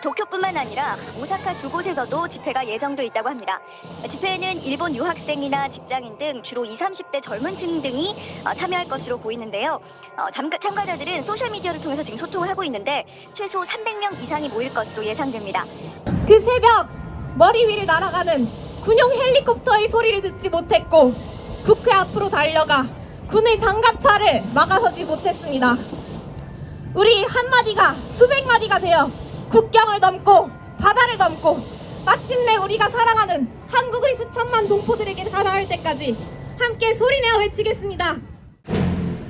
도쿄뿐만 아니라 오사카 두 곳에서도 집회가 예정돼 있다고 합니다. 집회에는 일본 유학생이나 직장인 등 주로 20, 30대 젊은 층 등이 어, 참여할 것으로 보이는데요. 어, 참가, 참가자들은 소셜미디어를 통해서 지금 소통을 하고 있는데 최소 300명 이상이 모일 것으로 예상됩니다. 그 새벽 머리 위를 날아가는 군용 헬리콥터의 소리를 듣지 못했고 국회 앞으로 달려가 군의 장갑차를 막아서지 못했습니다. 우리 한마디가 수백 마디가 되어 국경을 넘고 바다를 넘고 마침내 우리가 사랑하는 한국의 수천만 동포들에게 닿을 때까지 함께 소리내어 외치겠습니다.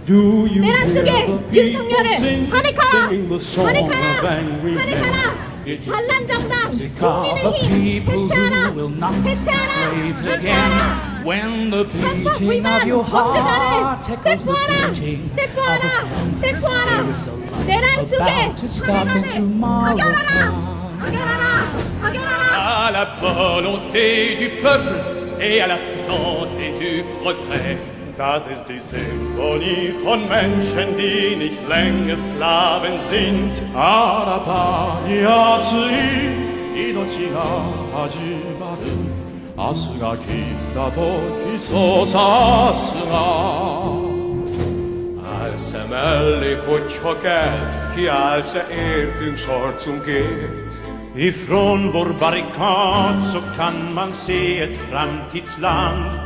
내란 속에 윤석열을 탄핵하라! 탄핵하라! 탄핵하라! 반란 정당 국민의힘 해체하라! 해체하라! 해체하라! When the beating of your heart C'est buona! C'est buona! C'est buona! Dell'anzughe! Scusate! Ancora là! Ancora là! Ancora là! À la volonté du peuple et à la santé du progrès. Das ist die Symphonie von Menschen, die nicht länger Sklaven sind. Arata ni. 明日が来た時そうさすが Elszem hogy csak el, kiállsz-e értünk sarcunk ért? Ifrån vår barrikad så kan man se ett framtidsland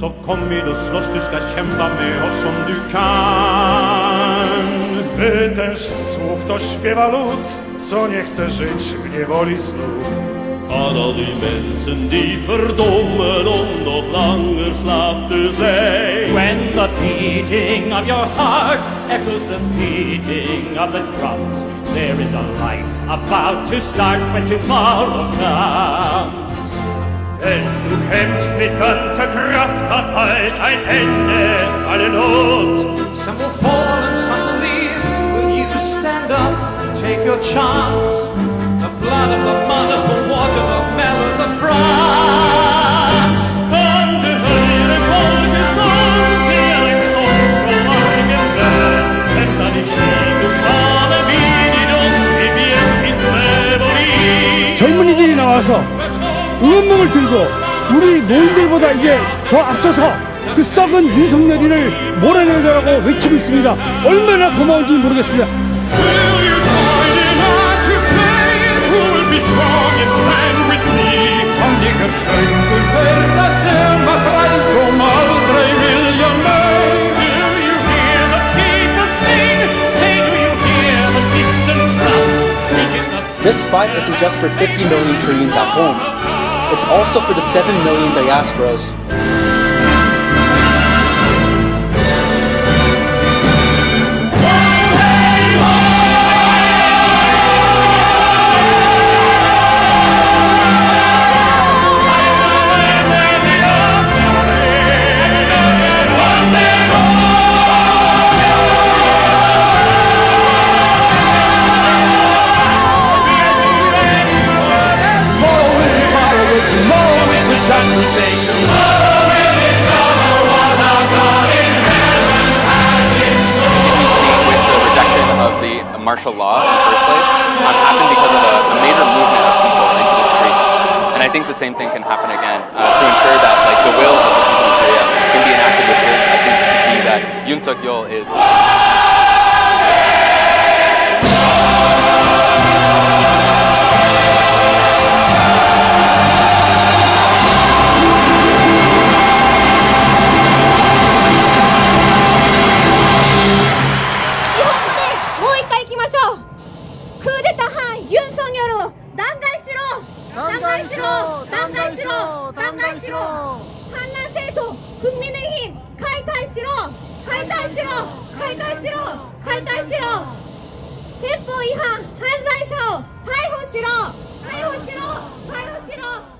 Så kom hit och slåss, du ska kämpa med oss om du kan By też słów to śpiewa lud, co nie chce żyć w niewoli znów. Alla die Menschen, die verdummen und noch langer schlafte sei. When the beating of your heart echoes the beating of the drums, there is a life about to start when tomorrow comes. Wenn du kämpfst mit ganzer Kraft, hat bald ein Ende alle Not. Some will fall and some will leave. Will you stand up and take your chance? 젊은이들이 나와서 응원봉을 들고 우리 노인들보다 이제 더 앞서서 그 썩은 윤석열이를 몰아내려고 외치고 있습니다. 얼마나 고마운지 모르겠습니다. Strong and stand with me? Om ni kan sjunga för Selma Preis, kom aldrig vilja mig. Do you hear the people sing? Say, do you hear the distant drums? It is not This fight isn't just for 50 million Koreans at home. It's also for the 7 million diasporas. Martial law in the first place um, happened because of a, a major movement of people into the streets. And I think the same thing can happen again uh, to ensure that like the will of the people of Korea can be enacted, which is I think to see that Yoon Suk Yeol is. 싫어! 당장 싫어! 당장 싫어! 한나세도 국민의힘 칼탈 싫어! 칼탈 싫어! 칼탈 싫어! 칼탈 싫어! 대포 이하 한발서 탈호 싫어! 탈호 싫어! 탈호 싫어!